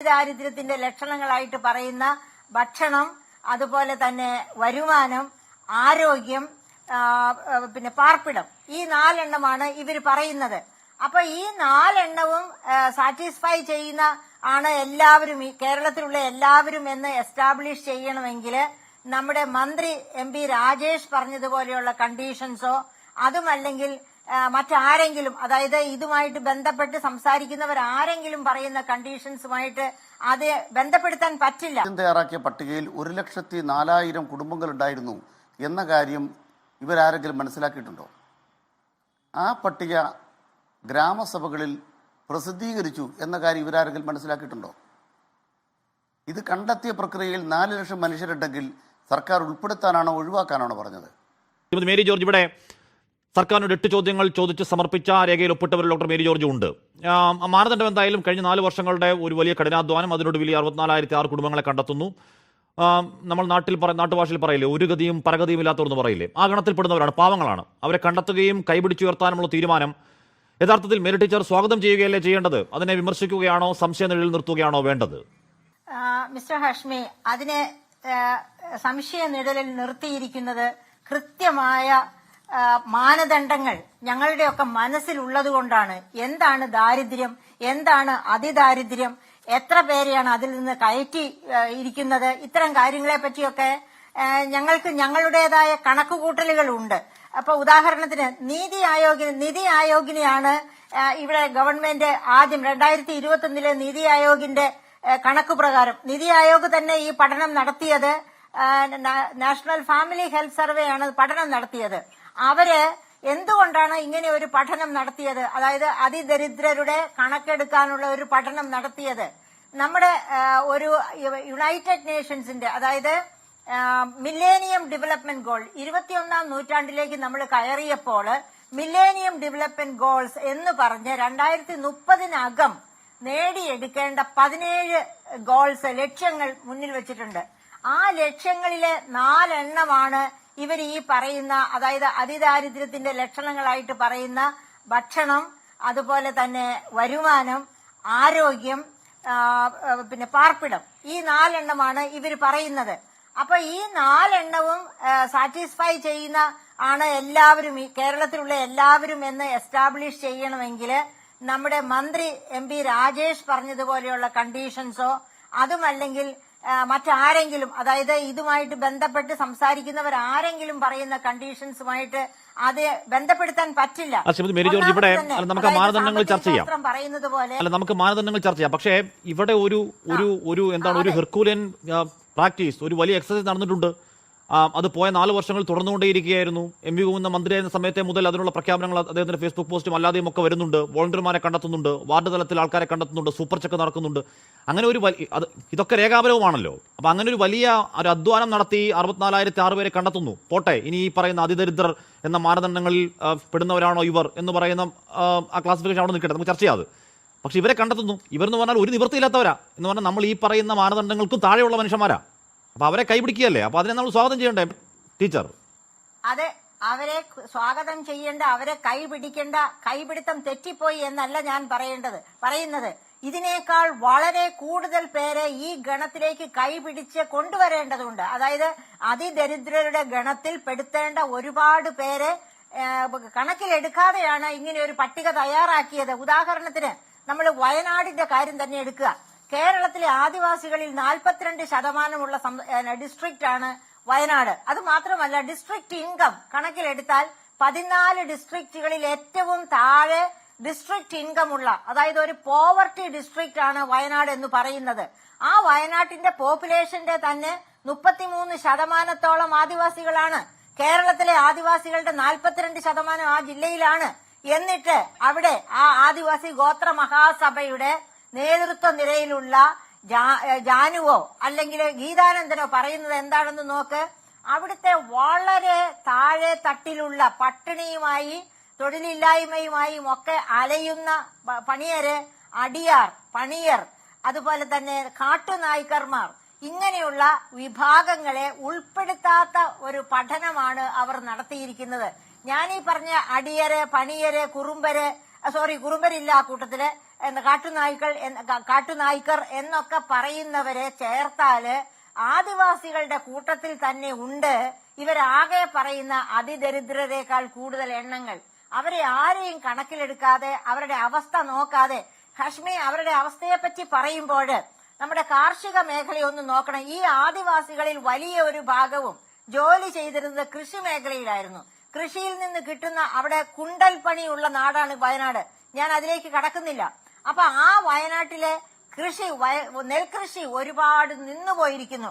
ദാരിദ്ര്യത്തിന്റെ ലക്ഷണങ്ങളായിട്ട് പറയുന്ന ഭക്ഷണം അതുപോലെ തന്നെ വരുമാനം ആരോഗ്യം പിന്നെ പാർപ്പിടം. ഈ നാലെണ്ണമാണ് ഇവർ പറയുന്നത്. അപ്പൊ ഈ നാലെണ്ണവും സാറ്റിസ്ഫൈ ചെയ്യുന്ന ആണ് എല്ലാവരും ഈ കേരളത്തിലുള്ള എല്ലാവരും എന്ന് എസ്റ്റാബ്ലിഷ് ചെയ്യണമെങ്കിൽ നമ്മുടെ മന്ത്രി എം പി രാജേഷ് പറഞ്ഞതുപോലെയുള്ള കണ്ടീഷൻസോ അതുമല്ലെങ്കിൽ മറ്റാരെങ്കിലും അതായത് ഇതുമായിട്ട് ബന്ധപ്പെട്ട് സംസാരിക്കുന്നവർ ആരെങ്കിലും പറയുന്ന കണ്ടീഷൻസുമായിട്ട് അത് ബന്ധപ്പെടുത്താൻ പറ്റില്ല. തയ്യാറാക്കിയ പട്ടികയിൽ ഒരു ലക്ഷത്തി നാലായിരം കുടുംബങ്ങൾ ഉണ്ടായിരുന്നു എന്ന കാര്യം ഇവരാരെങ്കിലും മനസ്സിലാക്കിയിട്ടുണ്ടോ? ആ പട്ടിക ഗ്രാമസഭകളിൽ പ്രസിദ്ധീകരിച്ചു എന്ന കാര്യം ഇവരാരെങ്കിലും മനസ്സിലാക്കിയിട്ടുണ്ടോ? ഇത് കണ്ടെത്തിയ പ്രക്രിയയിൽ നാല് ലക്ഷം മനുഷ്യരുണ്ടെങ്കിൽ സർക്കാർ ഉൾപ്പെടുത്താനാണോ ഒഴിവാക്കാനാണോ പറഞ്ഞത്? മേരി ജോർജ് ഇവിടെ സർക്കാരിനോട് എട്ട് ചോദ്യങ്ങൾ ചോദിച്ച് സമർപ്പിച്ച രേഖയിൽ ഒപ്പിട്ടവർ ഡോക്ടർ മേരി ജോർജ് ഉണ്ട്. മാനദണ്ഡം എന്തായാലും കഴിഞ്ഞ നാല് വർഷങ്ങളുടെ ഒരു വലിയ കഠിനാധ്വാനം വലിയ അറുപത്തിനാലായിരത്തി ആറ് കുടുംബങ്ങളെ കണ്ടെത്തുന്നു. നമ്മൾ നാട്ടിൽ പറ നാട്ടുഭാഷയിൽ പറയില്ലേ ഒരു ഗതിയും പരഗതിയും ഇല്ലാത്തവരെന്ന് പറയില്ലേ? ആ ഗണത്തിൽപ്പെടുന്നവരാണ് പാവങ്ങളാണ്. അവരെ കണ്ടെത്തുകയും കൈപിടിച്ചുയർത്താനുമുള്ള തീരുമാനം യഥാർത്ഥത്തിൽ മേരി ടീച്ചർ സ്വാഗതം ചെയ്യുകയല്ലേ ചെയ്യേണ്ടത്? അതിനെ വിമർശിക്കുകയാണോ സംശയനിഴലിൽ നിർത്തുകയാണോ വേണ്ടത്? മിസ്റ്റർ ഹാഷ്മി അതിനെ സംശയ നിഴലിൽ നിർത്തിയിരിക്കുന്നത് കൃത്യമായ മാനദണ്ഡങ്ങൾ ഞങ്ങളുടെയൊക്കെ മനസ്സിലുള്ളത് കൊണ്ടാണ് എന്താണ് ദാരിദ്ര്യം? എന്താണ് അതിദാരിദ്ര്യം? എത്ര പേരെയാണ് അതിൽ നിന്ന് കയറ്റി ഇരിക്കുന്നത്? ഇത്തരം കാര്യങ്ങളെ പറ്റിയൊക്കെ ഞങ്ങൾക്ക് ഞങ്ങളുടേതായ കണക്കുകൂട്ടലുകളുണ്ട്. അപ്പൊ ഉദാഹരണത്തിന് നീതി ആയോഗിന് നിതി ആയോഗിനെയാണ് ഇവിടെ ഗവൺമെന്റ് ആദ്യം രണ്ടായിരത്തി ഇരുപത്തൊന്നിലെ നീതി ആയോഗിന്റെ കണക്ക് പ്രകാരം. നിതി ആയോഗ് തന്നെ ഈ പഠനം നടത്തിയത് നാഷണൽ ഫാമിലി ഹെൽത്ത് സർവേ ആണ് പഠനം നടത്തിയത്. അവർ എന്തുകൊണ്ടാണ് ഇങ്ങനെ ഒരു പഠനം നടത്തിയത്? അതായത് അതിദരിദ്രരുടെ കണക്കെടുക്കാനുള്ള ഒരു പഠനം നടത്തിയത്. നമ്മുടെ ഒരു യുണൈറ്റഡ് നേഷൻസിന്റെ അതായത് മില്ലേനിയം ഡെവലപ്മെന്റ് ഗോൾ ഇരുപത്തിയൊന്നാം നൂറ്റാണ്ടിലേക്ക് നമ്മൾ കയറിയപ്പോൾ മില്ലേനിയം ഡെവലപ്മെന്റ് ഗോൾസ് എന്ന് പറഞ്ഞ് രണ്ടായിരത്തി മുപ്പതിനകം നേടിയെടുക്കേണ്ട പതിനേഴ് ഗോൾസ് ലക്ഷ്യങ്ങൾ മുന്നിൽ വെച്ചിട്ടുണ്ട്. ആ ലക്ഷ്യങ്ങളിലെ നാലെണ്ണമാണ് ഇവർ ഈ പറയുന്ന അതായത് അതിദാരിദ്ര്യത്തിന്റെ ലക്ഷണങ്ങളായിട്ട് പറയുന്ന ഭക്ഷണം അതുപോലെ തന്നെ വരുമാനം ആരോഗ്യം പിന്നെ പാർപ്പിടം. ഈ നാലെണ്ണമാണ് ഇവർ പറയുന്നത്. അപ്പൊ ഈ നാലെണ്ണവും സാറ്റിസ്ഫൈ ചെയ്യുന്ന ആണ് എല്ലാവരും ഈ കേരളത്തിലുള്ള എല്ലാവരും എന്ന് എസ്റ്റാബ്ലിഷ് ചെയ്യണമെങ്കിൽ നമ്മുടെ മന്ത്രി എം രാജേഷ് പറഞ്ഞതുപോലെയുള്ള കണ്ടീഷൻസോ അതുമല്ലെങ്കിൽ മറ്റാരെങ്കിലും അതായത് ഇതുമായിട്ട് ബന്ധപ്പെട്ട് സംസാരിക്കുന്നവർ ആരെങ്കിലും പറയുന്ന കണ്ടീഷൻസുമായിട്ട് അത് ബന്ധപ്പെടുത്താൻ പറ്റില്ല. മേരി ജോർജ് ഇവിടെ നമുക്ക് മാനദണ്ഡങ്ങൾ ചർച്ച ചെയ്യാം. പറയുന്നത് പോലെ അല്ല നമുക്ക് മാനദണ്ഡങ്ങൾ ചർച്ച ചെയ്യാം. പക്ഷേ ഇവിടെ ഒരു ഒരു ഒരു എന്താണ് ഒരു ഹെർക്കൂലിയൻ പ്രാക്ടീസ് ഒരു വലിയ എക്സസൈസ് നടന്നിട്ടുണ്ട്. അത് പോയ നാല് വർഷങ്ങൾ തുടർന്നുകൊണ്ടേയിരിക്കുകയായിരുന്നു. എം വി ഗോവിന്ദ മന്ത്രിയായിരുന്ന സമയത്തെ മുതൽ അതിനുള്ള പ്രഖ്യാപനങ്ങൾ അദ്ദേഹത്തിന്റെ ഫേസ്ബുക്ക് പോസ്റ്റും അല്ലാതെയും ഒക്കെ വരുന്നുണ്ട്. വോളണ്ടിയർമാരെ കണ്ടെത്തുന്നുണ്ട്. വാർഡ് തലത്തിൽ ആൾക്കാരെ കണ്ടെത്തുന്നുണ്ട്. സൂപ്പർ ചെക്ക് നടക്കുന്നുണ്ട്. അങ്ങനെ ഒരു വലിയ അത് ഇതൊക്കെ രേഖാപരവുമാണല്ലോ. അപ്പോൾ അങ്ങനെ ഒരു വലിയ ഒരു അധ്വാനം നടത്തി അറുപത്തിനാലായിരത്തി ആറ് പേരെ കണ്ടെത്തുന്നു. പോട്ടെ ഇനി ഈ പറയുന്ന അതിദരിദ്രർ എന്ന മാനദണ്ഡങ്ങളിൽ പെടുന്നവരാണോ ഇവർ എന്ന് പറയുന്ന ആ, ക്ലാസിഫിക്കേഷൻ അവിടെ നിൽക്കട്ടെ നമുക്ക് ചർച്ച ചെയ്യാതെ പക്ഷെ ഇവരെ കണ്ടെത്തുന്നു. ഇവരെന്ന് പറഞ്ഞാൽ ഒരു നിവൃത്തിയില്ലാത്തവരാ എന്ന് പറഞ്ഞാൽ നമ്മൾ ഈ പറയുന്ന മാനദണ്ഡങ്ങൾക്കും താഴെയുള്ള മനുഷ്യന്മാരാ. അപ്പൊ അവരെ കൈപിടിക്കുകയല്ലേ? അപ്പൊ അതിനെ നമ്മൾ സ്വാഗതം ചെയ്യണ്ടേ ടീച്ചർ? അതെ അവരെ സ്വാഗതം ചെയ്യേണ്ട അവരെ കൈപിടിക്കേണ്ട കൈപിടുത്തം തെറ്റിപ്പോയി എന്നല്ല ഞാൻ പറയേണ്ടത്. പറയുന്നത് ഇതിനേക്കാൾ വളരെ കൂടുതൽ പേരെ ഈ ഗണത്തിലേക്ക് കൈപിടിച്ച് കൊണ്ടുവരേണ്ടതുണ്ട്. അതായത് അതിദരിദ്രരുടെ ഗണത്തിൽ പെടുത്തേണ്ട ഒരുപാട് പേരെ കണക്കിലെടുക്കാതെയാണ് ഇങ്ങനെ ഒരു പട്ടിക തയ്യാറാക്കിയത്. ഉദാഹരണത്തിന് നമ്മൾ വയനാടിന്റെ കാര്യം തന്നെ എടുക്കുക. കേരളത്തിലെ ആദിവാസികളിൽ നാൽപ്പത്തിരണ്ട് ശതമാനമുള്ള ഡിസ്ട്രിക്റ്റ് ആണ് വയനാട്. അത് മാത്രമല്ല ഡിസ്ട്രിക്ട് ഇൻകം കണക്കിലെടുത്താൽ പതിനാല് ഡിസ്ട്രിക്റ്റുകളിൽ ഏറ്റവും താഴെ ഡിസ്ട്രിക്ട് ഇൻകം ഉള്ള അതായത് ഒരു പോവർട്ടി ഡിസ്ട്രിക്റ്റ് ആണ് വയനാട് എന്ന് പറയുന്നത്. ആ വയനാട്ടിന്റെ പോപ്പുലേഷന്റെ തന്നെ മുപ്പത്തിമൂന്ന് ശതമാനത്തോളം ആദിവാസികളാണ്. കേരളത്തിലെ ആദിവാസികളുടെ നാൽപ്പത്തിരണ്ട് ശതമാനം ആ ജില്ലയിലാണ്. എന്നിട്ട് അവിടെ ആ ആദിവാസി ഗോത്ര മഹാസഭയുടെ നേതൃത്വ നിരയിലുള്ള ജാനുവോ അല്ലെങ്കിൽ ഗീതാനന്ദനോ പറയുന്നത് എന്താണെന്ന് നോക്ക്. അവിടുത്തെ വളരെ താഴെ തട്ടിലുള്ള പട്ടിണിയുമായി തൊഴിലില്ലായ്മയുമായും ഒക്കെ അലയുന്ന പണിയര് അടിയാർ പണിയർ അതുപോലെ തന്നെ കാട്ടുനായ്ക്കർമാർ ഇങ്ങനെയുള്ള വിഭാഗങ്ങളെ ഉൾപ്പെടുത്താത്ത ഒരു പഠനമാണ് അവർ നടത്തിയിരിക്കുന്നത്. ഞാൻ ഈ പറഞ്ഞ അടിയര് പണിയര് കുറുമ്പര് സോറി കുറുമ്പരില്ല കൂട്ടത്തിൽ കാട്ടുനായ്ക്കൾ കാട്ടുനായ്ക്കർ എന്നൊക്കെ പറയുന്നവരെ ചേർത്താൽ ആദിവാസികളുടെ കൂട്ടത്തിൽ തന്നെ ഉണ്ട് ഇവരാകെ പറയുന്ന അതിദരിദ്രരെക്കാൾ കൂടുതൽ എണ്ണങ്ങൾ. അവരെ ആരെയും കണക്കിലെടുക്കാതെ അവരുടെ അവസ്ഥ നോക്കാതെ ഹഷ്മി അവരുടെ അവസ്ഥയെപ്പറ്റി പറയുമ്പോൾ നമ്മുടെ കാർഷിക മേഖലയൊന്ന് നോക്കണം. ഈ ആദിവാസികളിൽ വലിയ ഒരു ഭാഗവും ജോലി ചെയ്തിരുന്നത് കൃഷി മേഖലയിലായിരുന്നു. കൃഷിയിൽ നിന്ന് കിട്ടുന്ന അവിടെ കുണ്ടൽ പണിയുള്ള നാടാണ് വയനാട്. ഞാൻ അതിലേക്ക് കടക്കുന്നില്ല. അപ്പൊ ആ വയനാട്ടിലെ കൃഷി നെൽകൃഷി ഒരുപാട് നിന്നുപോയിരിക്കുന്നു.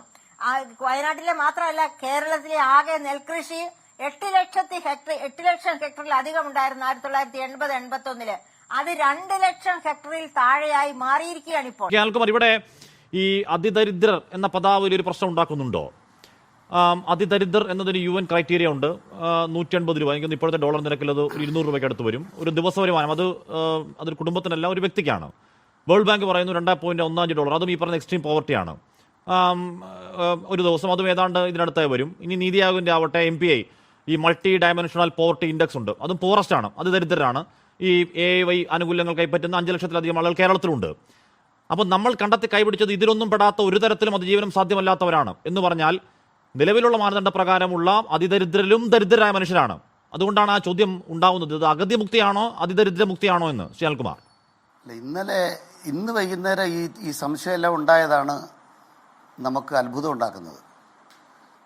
വയനാട്ടിലെ മാത്രമല്ല കേരളത്തിലെ ആകെ നെൽകൃഷി എട്ട് ലക്ഷത്തി ഹെക്ടർ എട്ട് ലക്ഷം ഹെക്ടറിൽ അധികം ഉണ്ടായിരുന്നു ആയിരത്തി തൊള്ളായിരത്തി എൺപത് എൺപത്തി ഒന്നിൽ അത് രണ്ട് ലക്ഷം ഹെക്ടറിൽ താഴെയായി മാറിയിരിക്കുകയാണ് ഇപ്പോൾ. ഇവിടെ ഈ അതിദരിദ്രർ എന്ന പദാവലി ഒരു പ്രശ്നം ഉണ്ടാക്കുന്നുണ്ടോ? അതിദരിദ്രർ എന്നതിന് യു എൻ ക്രൈറ്റീരിയ ഉണ്ട്. നൂറ്റി അൻപത് രൂപ. എനിക്ക് ഇപ്പോഴത്തെ ഡോളർ നിരക്കിൽ അത് ഒരു ഇരുന്നൂറ് രൂപയ്ക്ക് അടുത്ത് വരും. ഒരു ദിവസ വരുമാനം. അത് അതൊരു കുടുംബത്തിനല്ല ഒരു വ്യക്തിക്കാണ്. വേൾഡ് ബാങ്ക് പറയുന്നു രണ്ടാം പോയിന്റ് ഒന്നാഞ്ച് ഡോളർ. അതും ഈ പറഞ്ഞ എക്സ്ട്രീം പോവർട്ടിയാണ്. ഒരു ദിവസം അതും ഏതാണ്ട് ഇതിനടുത്തായി വരും. ഇനി നീതി ആയോഗിന്റെ ആവട്ടെ എം പി ഐ. ഈ മൾട്ടി ഡയമെൻഷണൽ പോവർട്ടി ഇൻഡെക്സ് ഉണ്ട്. അതും പോറസ്റ്റ് ആണ്. അത് ദരിദ്രരാണ്. ഈ എ വൈ ആനുകൂല്യങ്ങൾ കൈപ്പറ്റുന്ന അഞ്ച് ലക്ഷത്തിലധികം ആളുകൾ കേരളത്തിലുണ്ട്. അപ്പോൾ നമ്മൾ കണ്ടെത്തി കൈപിടിച്ചത് ഇതിലൊന്നും പെടാത്ത ഒരു തരത്തിലും അതിജീവനം സാധ്യമല്ലാത്തവരാണ്. എന്ന് പറഞ്ഞാൽ നിലവിലുള്ള മാനദണ്ഡ പ്രകാരമുള്ള അതിദരിദ്രരും ദരിദ്രരായ മനുഷ്യരാണ്. അതുകൊണ്ടാണ് ആ ചോദ്യം ഉണ്ടാവുന്നത്. ഇത് അഗതി മുക്തിയാണോ അതിദരിദ്ര മുക്തിയാണോ എന്ന്? ശ്രീ അൽകുമാർ ഇന്നലെ ഇന്ന് വൈകുന്നേരം ഈ ഈ സംശയമെല്ലാം ഉണ്ടായതാണ് നമുക്ക് അത്ഭുതം ഉണ്ടാക്കുന്നത്.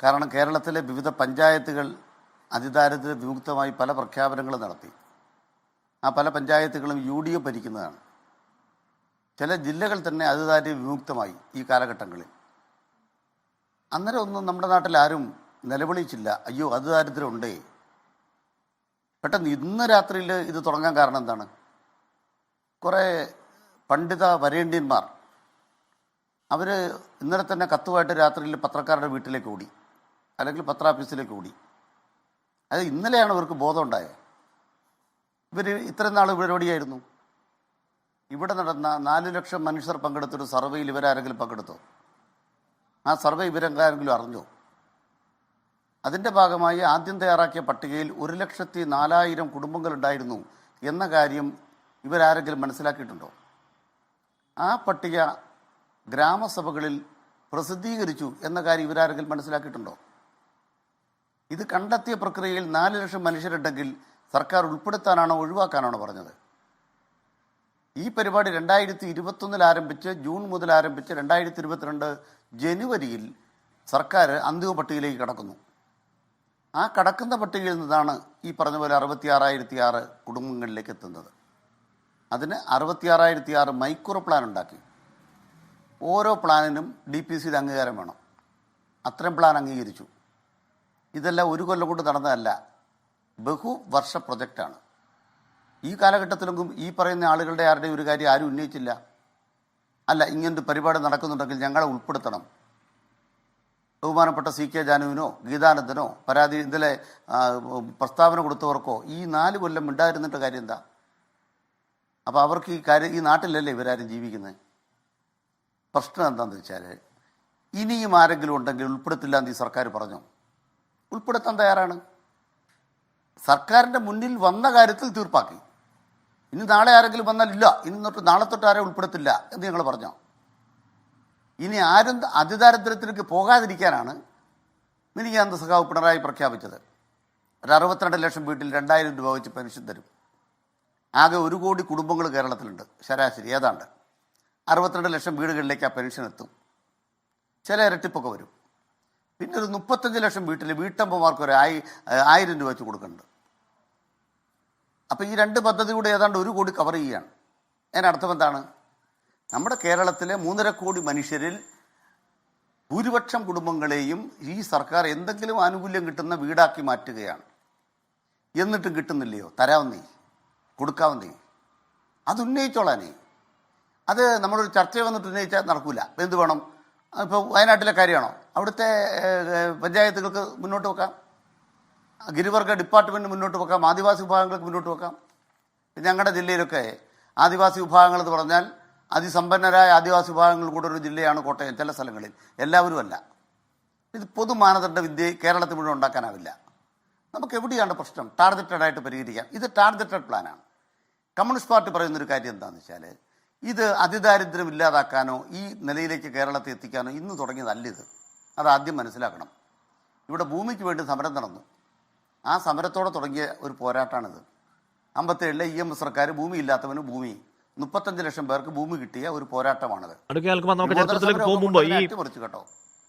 കാരണം കേരളത്തിലെ വിവിധ പഞ്ചായത്തുകൾ അതിദാരിദ്ര്യ വിമുക്തമായി പല പ്രഖ്യാപനങ്ങളും നടത്തി. ആ പല പഞ്ചായത്തുകളും യു ഡി എഫ് ഭരിക്കുന്നതാണ്. ചില ജില്ലകൾ തന്നെ അതിദാരിദ്ര്യ വിമുക്തമായി ഈ കാലഘട്ടങ്ങളിൽ. അന്നേരം ഒന്നും നമ്മുടെ നാട്ടിൽ ആരും നിലവിളിച്ചില്ല. അയ്യോ അത് ദാരിദ്ര്യം ഉണ്ടേ. പെട്ടെന്ന് ഇന്ന് രാത്രിയിൽ ഇത് തുടങ്ങാൻ കാരണം എന്താണ്? കുറേ പണ്ഡിത വരേണ്യന്മാർ അവർ ഇന്നലെ തന്നെ കത്തുമായിട്ട് രാത്രിയിൽ പത്രക്കാരുടെ വീട്ടിലേക്ക് ഓടി. അല്ലെങ്കിൽ പത്രാഫീസിലേക്ക് ഓടി. അത് ഇന്നലെയാണ് ഇവർക്ക് ബോധം ഉണ്ടായത് ഇവർ ഇത്രയും നാൾ പരിപാടിയായിരുന്നു ഇവിടെ നടന്ന നാല് ലക്ഷം മനുഷ്യർ പങ്കെടുത്തൊരു സർവേയിൽ ഇവരാരെങ്കിലും പങ്കെടുത്തോ? ആ സർവേ ഇവരെങ്കാരെങ്കിലും അറിഞ്ഞോ? അതിന്റെ ഭാഗമായി ആദ്യം തയ്യാറാക്കിയ പട്ടികയിൽ ഒരു ലക്ഷത്തി നാലായിരം കുടുംബങ്ങളുണ്ടായിരുന്നു എന്ന കാര്യം ഇവരാരെങ്കിലും മനസ്സിലാക്കിയിട്ടുണ്ടോ? ആ പട്ടിക ഗ്രാമസഭകളിൽ പ്രസിദ്ധീകരിച്ചു എന്ന കാര്യം ഇവരാരെങ്കിലും മനസ്സിലാക്കിയിട്ടുണ്ടോ? ഇത് കണ്ടെത്തിയ പ്രക്രിയയിൽ നാല് ലക്ഷം മനുഷ്യരുണ്ടെങ്കിൽ സർക്കാർ ഉൾപ്പെടുത്താനാണോ ഒഴിവാക്കാനാണോ പറഞ്ഞത്? ഈ പരിപാടി രണ്ടായിരത്തി ഇരുപത്തൊന്നിൽ ആരംഭിച്ച് ജൂൺ മുതൽ ആരംഭിച്ച് രണ്ടായിരത്തി ഇരുപത്തിരണ്ട് ജനുവരിയിൽ സർക്കാർ അന്തിമ പട്ടികയിലേക്ക് കടക്കുന്നു. ആ കടക്കുന്ന പട്ടികയിൽ നിന്നാണ് ഈ പറഞ്ഞ പോലെ അറുപത്തി ആറായിരത്തി ആറ് കുടുംബങ്ങളിലേക്ക് എത്തുന്നത്. അതിന് അറുപത്തി ആറായിരത്തി ആറ് മൈക്രോ പ്ലാൻ ഉണ്ടാക്കി. ഓരോ പ്ലാനിനും ഡി പി സിയുടെ അംഗീകാരം വേണം. അത്രയും പ്ലാൻ അംഗീകരിച്ചു. ഇതെല്ലാം ഒരു കൊല്ലം കൊണ്ട് നടന്നതല്ല. ബഹുവർഷ പ്രൊജക്റ്റാണ്. ഈ കാലഘട്ടത്തിലെങ്കിലും ഈ പറയുന്ന ആളുകളുടെ ആരുടെയും ഒരു കാര്യം ആരും ഉന്നയിച്ചില്ല. അല്ല ഇങ്ങനൊരു പരിപാടി നടക്കുന്നുണ്ടെങ്കിൽ ഞങ്ങളെ ഉൾപ്പെടുത്തണം. ബഹുമാനപ്പെട്ട സി കെ ജാനുവിനോ ഗീതാനന്ദനോ പരാതി ഇതിലെ പ്രസ്താവന കൊടുത്തവർക്കോ ഈ നാല് കൊല്ലം ഉണ്ടായിരുന്നിട്ട് കാര്യം എന്താ? അപ്പോൾ അവർക്ക് ഈ കാര്യം ഈ നാട്ടിലല്ലേ ഇവരാരും ജീവിക്കുന്നത്? പ്രശ്നം എന്താണെന്ന് വെച്ചാൽ ഇനിയും ആരെങ്കിലും ഉണ്ടെങ്കിൽ ഉൾപ്പെടുത്തില്ല എന്ന് ഈ സർക്കാർ പറഞ്ഞു? ഉൾപ്പെടുത്താൻ തയ്യാറാണ്. സർക്കാരിന്റെ മുന്നിൽ വന്ന കാര്യത്തിൽ തീർപ്പാക്കി. ഇനി നാളെ ആരെങ്കിലും വന്നാൽ ഇല്ല ഇനി തൊട്ട് നാളെ തൊട്ട് ആരെ ഉൾപ്പെടുത്തില്ല എന്ന് ഞങ്ങൾ പറഞ്ഞു? ഇനി ആരും അതിദാരിദ്ര്യത്തിലേക്ക് പോകാതിരിക്കാനാണ് മിനികാന്ത സഖാവ് പിണറായി പ്രഖ്യാപിച്ചത്. ഒരു അറുപത്തിരണ്ട് ലക്ഷം വീട്ടിൽ രണ്ടായിരം രൂപ വെച്ച് പെൻഷൻ തരും. ആകെ ഒരു കോടി കുടുംബങ്ങൾ കേരളത്തിലുണ്ട്. ശരാശരി ഏതാണ്ട്. അറുപത്തിരണ്ട് ലക്ഷം വീടുകളിലേക്ക് ആ പെൻഷൻ എത്തും. ചില ഇരട്ടിപ്പൊക്കെ വരും. പിന്നെ ഒരു മുപ്പത്തഞ്ച് ലക്ഷം വീട്ടിൽ വീട്ടമ്മമാർക്ക് ഒരു ആയി ആയിരം രൂപ വെച്ച് കൊടുക്കുന്നുണ്ട്. അപ്പം ഈ രണ്ട് പദ്ധതി കൂടെ ഏതാണ്ട് ഒരു കോടി കവർ ചെയ്യുകയാണ്. അതിനർത്ഥം എന്താണ്? നമ്മുടെ കേരളത്തിലെ മൂന്നര കോടി മനുഷ്യരിൽ ഭൂരിപക്ഷം കുടുംബങ്ങളെയും ഈ സർക്കാർ എന്തെങ്കിലും ആനുകൂല്യം കിട്ടുന്ന വീടാക്കി മാറ്റുകയാണ്. എന്നിട്ടും കിട്ടുന്നില്ലയോ? തരാവുന്നേ. കൊടുക്കാവുന്നേ. അത് ഉന്നയിച്ചോളാനേ. അത് നമ്മളൊരു ചർച്ച വന്നിട്ട് ഉന്നയിച്ചാൽ നടക്കൂല. എന്ത് വേണം? ഇപ്പോൾ വയനാട്ടിലെ കാര്യമാണോ? അവിടുത്തെ പഞ്ചായത്തുകൾക്ക് മുന്നോട്ട് വെക്കാം? ഗിരിവർഗ ഡിപ്പാർട്ട്മെന്റ് മുന്നോട്ട് വെക്കാം? ആദിവാസി വിഭാഗങ്ങൾക്ക് മുന്നോട്ട് വെക്കാം? ഞങ്ങളുടെ ജില്ലയിലൊക്കെ ആദിവാസി വിഭാഗങ്ങൾ എന്ന് പറഞ്ഞാൽ അതിസമ്പന്നരായ ആദിവാസി വിഭാഗങ്ങൾ കൂടെ ഒരു ജില്ലയാണ് കോട്ടയം ചില സ്ഥലങ്ങളിൽ. എല്ലാവരും അല്ല ഇത് പൊതു മാനദണ്ഡ വിദ്യ കേരളത്തിൽ മുഴുവൻ ഉണ്ടാക്കാനാവില്ല. നമുക്ക് എവിടെയാണ് പ്രശ്നം? ടാർഗറ്റഡ് ആയിട്ട് പരിഹരിക്കാം. ഇത് ടാർഗറ്റഡ് പ്ലാനാണ്. കമ്മ്യൂണിസ്റ്റ് പാർട്ടി പറയുന്നൊരു കാര്യം എന്താണെന്ന് വെച്ചാൽ ഇത് അതിദാരിദ്ര്യം ഇല്ലാതാക്കാനോ ഈ നിലയിലേക്ക് കേരളത്തെ എത്തിക്കാനോ ഇന്ന് തുടങ്ങിയതല്ല ഇത്. അത് ആദ്യം മനസ്സിലാക്കണം. ഇവിടെ ഭൂമിക്ക് വേണ്ടി സമരം നടന്നു. ആ സമരത്തോടെ തുടങ്ങിയ ഒരു പോരാട്ടമാണിത് അമ്പത്തേഴിലെ ഇ എം എസ് സർക്കാർ ഭൂമി ഇല്ലാത്തവന് ഭൂമി മുപ്പത്തഞ്ച് ലക്ഷം പേർക്ക് ഭൂമി കിട്ടിയ ഒരു പോരാട്ടമാണിത്. കേട്ടോ.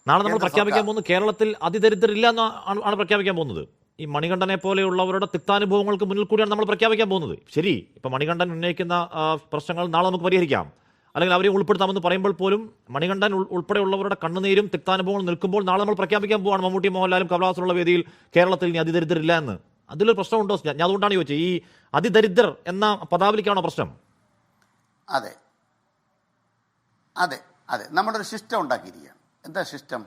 നാളെ നമ്മൾ പ്രഖ്യാപിക്കാൻ. പോകുന്നത് കേരളത്തിൽ അതിദരിദ്രരില്ല എന്ന് ആണ് ആണ് പ്രഖ്യാപിക്കാൻ പോകുന്നത്. ഈ മണികണ്ഠനെ പോലെയുള്ളവരുടെ തിക്താനുഭവങ്ങൾക്ക് മുന്നിൽ കൂടിയാണ് നമ്മൾ പ്രഖ്യാപിക്കാൻ പോകുന്നത്. ശരി ഇപ്പം മണികണ്ഠൻ ഉന്നയിക്കുന്ന പ്രശ്നങ്ങൾ നാളെ നമുക്ക് പരിഹരിക്കാം. അല്ലെങ്കിൽ അവരെ ഉൾപ്പെടുത്താമെന്ന് പറയുമ്പോൾ പോലും മണികണ്ഠൻ ഉൾ- ഉൾപ്പെടെയുള്ളവരുടെ കണ്ണുനീരും തിക്താനുഭവങ്ങളും നിൽക്കുമ്പോൾ നാളെ നമ്മൾ പ്രഖ്യാപിക്കാൻ പോവാണ് മമ്മൂട്ടി മോഹൻലാലും കമലഹാസനുള്ള വേദിയിൽ കേരളത്തിൽ ഇനി അതിദരിദ്രരില്ല എന്ന്. അതിലൊരു പ്രശ്നമുണ്ടോ? ഞാൻ അതുകൊണ്ടാണ് ചോദിച്ചത്. ഈ അതിദരിദ്രർ എന്ന പദാവലിക്കാണോ പ്രശ്നം? അതെ. അതെ അതെ. നമ്മളൊരു സിസ്റ്റം ഉണ്ടാക്കിയിരിക്കുകയാണ്. എന്താ സിസ്റ്റം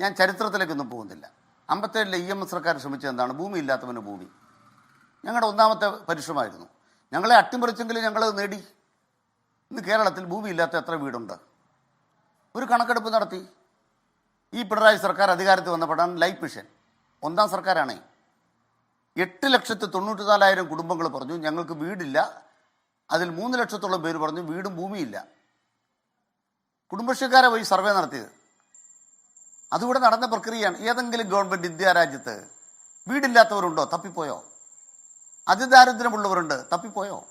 ഞാൻ ചരിത്രത്തിലേക്കൊന്നും പോകുന്നില്ല. അമ്പത്തേഴിലെ ഇ എം എസ് സർക്കാർ ശ്രമിച്ചത് എന്താണ്? ഭൂമി ഇല്ലാത്തവന് ഭൂമി. ഞങ്ങളുടെ ഒന്നാമത്തെ പരിശ്രമമായിരുന്നു. ഞങ്ങളെ അട്ടിമറിച്ചെങ്കിലും ഞങ്ങൾ നേടി. ഇന്ന് കേരളത്തിൽ ഭൂമി ഇല്ലാത്ത എത്ര വീടുണ്ട്? ഒരു കണക്കെടുപ്പ് നടത്തി. ഈ പിണറായി സർക്കാർ അധികാരത്തിൽ വന്നപ്പോഴാണ് ലൈഫ് മിഷൻ. ഒന്നാം സർക്കാരാണേ. എട്ട് ലക്ഷത്തി തൊണ്ണൂറ്റി നാലായിരം കുടുംബങ്ങൾ പറഞ്ഞു ഞങ്ങൾക്ക് വീടില്ല. അതിൽ മൂന്ന് ലക്ഷത്തോളം പേര് പറഞ്ഞു വീടും ഭൂമിയില്ല. കുടുംബശ്രീക്കാരെ പോയി സർവേ നടത്തിയത്. അതിവിടെ നടന്ന പ്രക്രിയയാണ്. ഏതെങ്കിലും ഗവൺമെന്റ് ഇന്ത്യ രാജ്യത്ത് വീടില്ലാത്തവരുണ്ടോ? തപ്പിപ്പോയോ? അതിദാരിദ്ര്യമുള്ളവരുണ്ട്? തപ്പിപ്പോയോ?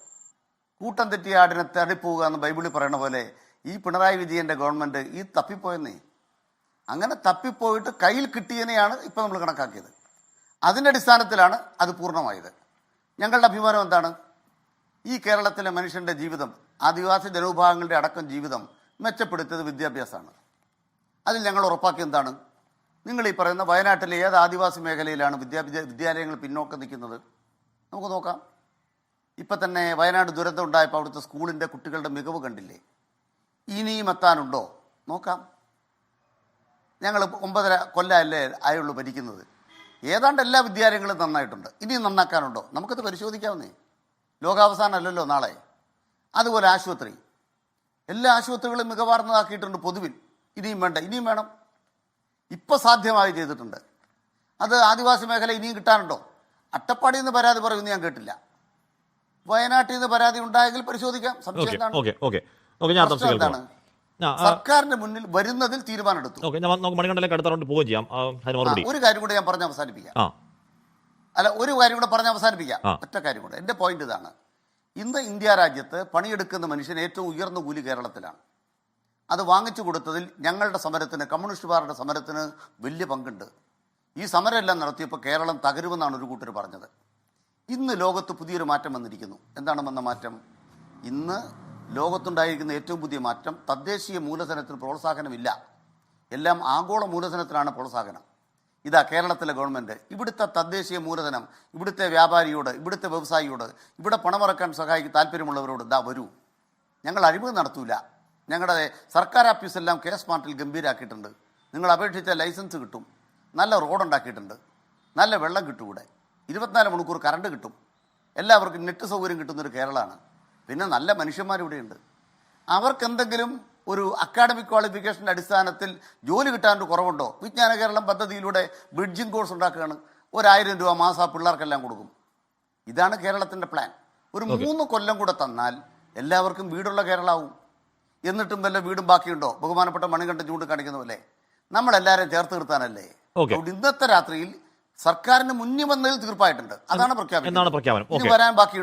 കൂട്ടം തെറ്റിയ ആടിനെ തടിപ്പോവുക എന്ന് ബൈബിളിൽ പറയണ പോലെ ഈ പിണറായി വിജയന്റെ ഗവൺമെന്റ് ഈ തപ്പിപ്പോയെന്നേ. അങ്ങനെ തപ്പിപ്പോയിട്ട് കയ്യിൽ കിട്ടിയതിനെയാണ് ഇപ്പം നമ്മൾ കണക്കാക്കിയത്. അതിന്റെ അടിസ്ഥാനത്തിലാണ് അത് പൂർണമായത്. ഞങ്ങളുടെ അഭിമാനം എന്താണ്? ഈ കേരളത്തിലെ മനുഷ്യന്റെ ജീവിതം ആദിവാസി ജനവിഭാഗങ്ങളുടെ അടക്കം ജീവിതം മെച്ചപ്പെടുത്തിയത് വിദ്യാഭ്യാസമാണ്. അതിൽ ഞങ്ങൾ ഉറപ്പാക്കി എന്താണ്? നിങ്ങൾ ഈ പറയുന്ന വയനാട്ടിലെ ഏത് ആദിവാസി മേഖലയിലാണ് വിദ്യാഭ്യാസ വിദ്യാലയങ്ങൾ പിന്നോക്കം നിൽക്കുന്നത്? നമുക്ക് നോക്കാം. ഇപ്പം തന്നെ വയനാട് ദുരന്തം ഉണ്ടായപ്പോൾ അവിടുത്തെ സ്കൂളിന്റെ കുട്ടികളുടെ മികവ് കണ്ടില്ലേ? ഇനിയും എത്താനുണ്ടോ? നോക്കാം. ഞങ്ങൾ ഒമ്പതര കൊല്ലമല്ലേ ആയുള്ളൂ ഭരിക്കുന്നത് ഏതാണ്ട് എല്ലാ വിദ്യാലയങ്ങളും നന്നായിട്ടുണ്ട്. ഇനിയും നന്നാക്കാനുണ്ടോ? നമുക്കത് പരിശോധിക്കാവുന്നേ. ലോകാവസാനമല്ലല്ലോ നാളെ. അതുപോലെ ആശുപത്രി. എല്ലാ ആശുപത്രികളും മികവാർന്നതാക്കിയിട്ടുണ്ട് പൊതുവിൽ. ഇനിയും വേണ്ട ഇനിയും വേണം. ഇപ്പൊ സാധ്യമായി ചെയ്തിട്ടുണ്ട്. അത് ആദിവാസി മേഖല ഇനിയും കിട്ടാനുണ്ടോ? അട്ടപ്പാടിയിൽ നിന്ന് പരാതി പറയുമെന്ന് ഞാൻ കേട്ടില്ല. വയനാട്ടിൽ നിന്ന് പരാതി ഉണ്ടായെങ്കിൽ പരിശോധിക്കാം. സംശയം എന്താണ്? സർക്കാരിന്റെ മുന്നിൽ വരുന്നതിൽ തീരുമാനമെടുത്തു. ഒരു കാര്യം കൂടെ ഞാൻ പറഞ്ഞ് അവസാനിപ്പിക്കാം. അല്ല ഒരു കാര്യം കൂടെ പറഞ്ഞ് അവസാനിപ്പിക്കാം. ഒറ്റ കാര്യം കൂടെ. എന്റെ പോയിന്റ് ഇതാണ്. ഇന്ന് ഇന്ത്യ രാജ്യത്ത് പണിയെടുക്കുന്ന മനുഷ്യൻ ഏറ്റവും ഉയർന്ന കൂലി കേരളത്തിലാണ്. അത് വാങ്ങിച്ചു കൊടുത്തതിൽ ഞങ്ങളുടെ സമരത്തിന് കമ്മ്യൂണിസ്റ്റുകാരുടെ സമരത്തിന് വലിയ പങ്കുണ്ട്. ഈ സമരമെല്ലാം നടത്തിയപ്പോൾ കേരളം തകരുമെന്നാണ് ഒരു കൂട്ടർ പറഞ്ഞത്. ഇന്ന് ലോകത്ത് പുതിയൊരു മാറ്റം വന്നിരിക്കുന്നു. എന്താണ് വന്ന മാറ്റം? ഇന്ന് ലോകത്തുണ്ടായിരിക്കുന്ന ഏറ്റവും പുതിയ മാറ്റം തദ്ദേശീയ മൂലധനത്തിന് പ്രോത്സാഹനമില്ല. എല്ലാം ആഗോള മൂലധനത്തിനാണ് പ്രോത്സാഹനം. ഇതാ കേരളത്തിലെ ഗവൺമെന്റ് ഇവിടുത്തെ തദ്ദേശീയ മൂലധനം ഇവിടുത്തെ വ്യാപാരിയോട് ഇവിടുത്തെ വ്യവസായിയോട് ഇവിടെ പണമിറക്കാൻ സഹായിക്കാൻ താല്പര്യമുള്ളവരോട് ഇതാ വരൂ. ഞങ്ങൾ അഴിമതി നടത്തൂല. ഞങ്ങളുടെ സർക്കാർ ഓഫീസെല്ലാം കെ സ്മാർട്ടിൽ ഗംഭീരാക്കിയിട്ടുണ്ട്. നിങ്ങൾ അപേക്ഷിച്ച ലൈസൻസ് കിട്ടും. നല്ല റോഡ് ഉണ്ടാക്കിയിട്ടുണ്ട്. നല്ല വെള്ളം കിട്ടും ഇവിടെ. ഇരുപത്തിനാല് മണിക്കൂർ കറണ്ട് കിട്ടും. എല്ലാവർക്കും നെറ്റ് സൗകര്യം കിട്ടുന്നൊരു കേരളമാണ്. പിന്നെ നല്ല മനുഷ്യന്മാർ ഇവിടെയുണ്ട്. അവർക്ക് എന്തെങ്കിലും ഒരു അക്കാഡമിക് ക്വാളിഫിക്കേഷന്റെ അടിസ്ഥാനത്തിൽ ജോലി കിട്ടാനൊരു കുറവുണ്ടോ? വിജ്ഞാന കേരളം പദ്ധതിയിലൂടെ ബ്രിഡ്ജിംഗ് കോഴ്സ് ഉണ്ടാക്കുകയാണ്. ഒരായിരം രൂപ മാസം ആ പിള്ളേർക്കെല്ലാം കൊടുക്കും. ഇതാണ് കേരളത്തിന്റെ പ്ലാൻ. ഒരു മൂന്ന് കൊല്ലം കൂടെ തന്നാൽ എല്ലാവർക്കും വീടുള്ള കേരളാവും. എന്നിട്ടും വല്ല വീടും ബാക്കിയുണ്ടോ? ബഹുമാനപ്പെട്ട മണികണ്ഠൻ ചൂണ്ടിക്കാണിക്കുന്ന പോലെ. നമ്മളെല്ലാവരെയും ചേർത്ത് നിർത്താനല്ലേ. അതുകൊണ്ട് ഇന്നത്തെ രാത്രിയിൽ സർക്കാരിന് മുന്നിൽ വന്നതിൽ തീർപ്പായിട്ടുണ്ട്. അതാണ് പ്രഖ്യാപനം. വരാൻ ബാക്കി